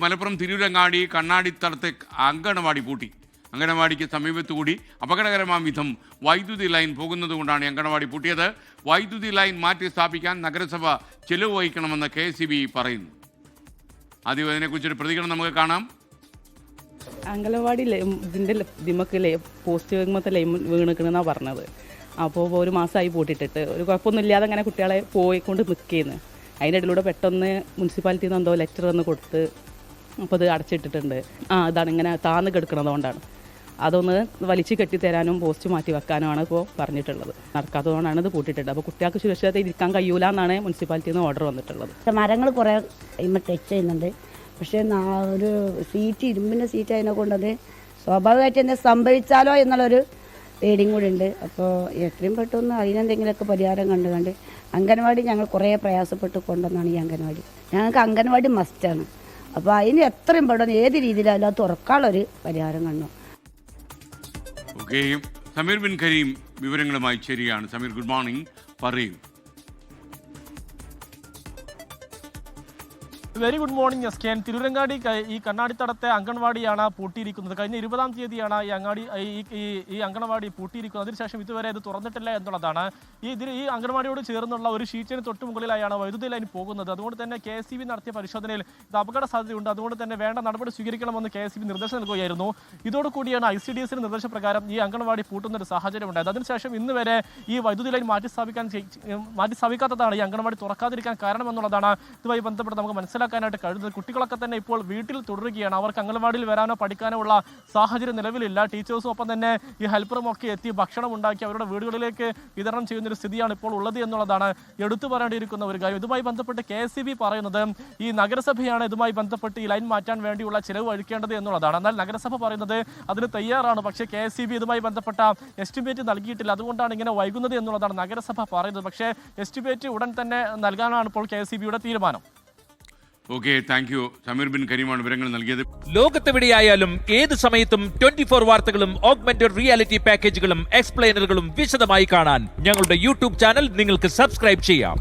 മലപ്പുറം തിരൂരങ്ങാടി കണ്ണാടിത്തടത്തെ അങ്കണവാടി പൂട്ടി. അങ്കണവാടിക്ക് സമീപത്തുകൂടി അപകടകരമാം വിധം വൈദ്യുതി ലൈൻ പോകുന്നതുകൊണ്ടാണ് അങ്കണവാടി പൂട്ടിയത്. വൈദ്യുതി ലൈൻ മാറ്റി സ്ഥാപിക്കാൻ നഗരസഭ ചെലവ് വഹിക്കണമെന്ന് കെ പറയുന്നു. ആദ്യം അതിനെക്കുറിച്ചൊരു പ്രതികരണം നമുക്ക് കാണാം. അങ്കണവാടി ഇതിന്റെ ദിമക്കിലെ പോസ്റ്റ് വിമത്തെ ലൈം വീണിക്കണെന്നാണ് പറഞ്ഞത്. അപ്പോൾ ഒരു മാസമായി പൂട്ടിട്ടിട്ട്. ഒരു കുഴപ്പമൊന്നുമില്ലാതെ അങ്ങനെ കുട്ടികളെ പോയിക്കൊണ്ട് നിൽക്കുകയെന്ന് അതിന്റെ ഇടയിലൂടെ പെട്ടെന്ന് മുനിസിപ്പാലിറ്റിയിൽ നിന്ന് എന്തോ ലെറ്റർ വന്ന് കൊടുത്ത് അപ്പോൾ അത് അടച്ചിട്ടിട്ടുണ്ട്. ആ ഇതാണ് ഇങ്ങനെ താന്ന് കിടക്കുന്നതുകൊണ്ടാണ് അതൊന്ന് വലിച്ചു കെട്ടിത്തരാനും പോസ്റ്റ് മാറ്റി വെക്കാനുമാണ് ഇപ്പോൾ പറഞ്ഞിട്ടുള്ളത്. നടക്കാത്തതുകൊണ്ടാണ് ഇത് പൂട്ടിയിട്ടുണ്ട് അപ്പോൾ കുട്ടികൾക്ക് സുരക്ഷിതത്തെ ഇരിക്കാൻ കഴിയൂല എന്നാണ് മുനിസിപ്പാലിറ്റിയിൽ നിന്ന് ഓർഡർ വന്നിട്ടുള്ളത്. മരങ്ങൾ കുറേ ഇമ്മ ടച്ച് ചെയ്യുന്നുണ്ട്. പക്ഷേ ഒരു സീറ്റ് ഇരുമ്പിന്റെ സീറ്റ് അതിനെ കൊണ്ടത് സ്വാഭാവികമായിട്ട് എന്നെ സംഭവിച്ചാലോ എന്നുള്ളൊരു പേടിയും കൂടി ഉണ്ട്. അപ്പോൾ എത്രയും പെട്ടെന്ന് അതിനെന്തെങ്കിലുമൊക്കെ പരിഹാരം കണ്ടു കണ്ട് അംഗൻവാടി ഞങ്ങൾ കുറേ പ്രയാസപ്പെട്ട് കൊണ്ടുവന്നാണ് ഈ അംഗൻവാടി. ഞങ്ങൾക്ക് അംഗൻവാടി മസ്റ്റാണ് അപ്പോൾ അതിന് എത്രയും പെട്ടെന്ന് ഏത് രീതിയിലല്ല തുറക്കാനുള്ളൊരു പരിഹാരം കണ്ടു. സമീർ ബിൻ കരീം വിവരങ്ങളുമായി ശരിയാണ് സമീർ ഗുഡ് മോർണിംഗ് പറയൂ. Very good morning S K N. Tirurangadi ഈ കണ്ണാടിത്തടത്തെ അംഗൻവാടിയാണ് പൂട്ടിയിരിക്കുന്നത്. കഴിഞ്ഞ ഇരുപതാം തീയതിയാണ് ഈ അങ്ങാടി ഈ ഈ- അംഗൻവാടി പൂട്ടിയിരിക്കുന്നത്. അതിനുശേഷം ഇതുവരെ ഇത് തുറന്നിട്ടില്ല എന്നുള്ളതാണ്. ഈ ഇതിന് ഈ അംഗൻവാടിയോട് ചേർന്നുള്ള ഒരു ഷീറ്റിന് തൊട്ട് മുകളിലായാണ് വൈദ്യുതി ലൈൻ പോകുന്നത്. അതുകൊണ്ട് തന്നെ കെ എസ് നടത്തിയ പരിശോധനയിൽ ഇത് അപകട സാധ്യതയുണ്ട്. അതുകൊണ്ട് തന്നെ വേണ്ട നടപടി സ്വീകരിക്കണമെന്ന് കെ എസ് നിർദ്ദേശം നൽകുകയായിരുന്നു. ഇതോടുകൂടിയാണ് ഐ സി ഡി എസിന് നിർദ്ദേശപ്രകാരം ഈ അംഗൻവാടി പൂട്ടുന്ന ഒരു സാഹചര്യം ഉണ്ടായത് അതിനുശേഷം ഇന്ന് വരെ ഈ വൈദ്യുതി ലൈൻ മാറ്റി സ്ഥാപിക്കാൻ മാറ്റി സ്ഥാപിക്കാത്തതാണ് ഈ അംഗൻവാടി തുറക്കാതിരിക്കാൻ കാരണമെന്നുള്ളതാണ്. ഇതുമായി ബന്ധപ്പെട്ട് നമുക്ക് മനസ്സിലാക്കാനായിട്ട് കഴിയുന്നത് കുട്ടികളൊക്കെ തന്നെ ഇപ്പോൾ വീട്ടിൽ തുടരുകയാണ്. അവർക്ക് അംഗൻവാടിയിൽ വരാനോ പഠിക്കാനോ ഉള്ള സാഹചര്യം നിലവിലില്ല. ടീച്ചേഴ്സും ഒപ്പം തന്നെ ഈ ഹെൽപ്പറും ഒക്കെ എത്തി ഭക്ഷണം ഉണ്ടാക്കി അവരുടെ വീടുകളിലേക്ക് വിതരണം ചെയ്യുന്ന ഒരു സ്ഥിതിയാണ് ഇപ്പോൾ ഉള്ളത് എന്നുള്ളതാണ് എടുത്തു പറയേണ്ടിയിരിക്കുന്ന ഒരു കാര്യം. ഇതുമായി ബന്ധപ്പെട്ട് കെ പറയുന്നത് ഈ നഗരസഭയാണ് ഇതുമായി ബന്ധപ്പെട്ട് ഈ ലൈൻ മാറ്റാൻ വേണ്ടിയുള്ള ചിലവ് അഴിക്കേണ്ടത് എന്നുള്ളതാണ്. എന്നാൽ നഗരസഭ പറയുന്നത് അതിന് തയ്യാറാണ്. പക്ഷേ കെ ഇതുമായി ബന്ധപ്പെട്ട എസ്റ്റിമേറ്റ് നൽകിയിട്ടില്ല. അതുകൊണ്ടാണ് ഇങ്ങനെ വൈകുന്നത് എന്നുള്ളതാണ് നഗരസഭ പറയുന്നത്. പക്ഷേ എസ്റ്റിമേറ്റ് ഉടൻ തന്നെ നൽകാനാണ് ഇപ്പോൾ കെ തീരുമാനം. Okay thank you Sameer Bin കരീമാണ് വിവരങ്ങൾ നൽകിയത്. ലോകത്തെവിടെയായാലും ഏത് സമയത്തും ട്വന്റി ഫോർ വാർത്തകളും ഓഗ്മെന്റഡ് റിയാലിറ്റി പാക്കേജുകളും എക്സ്പ്ലെയിനറുകളും വിശദമായി കാണാൻ ഞങ്ങളുടെ യൂട്യൂബ് ചാനൽ നിങ്ങൾക്ക് സബ്സ്ക്രൈബ് ചെയ്യാം.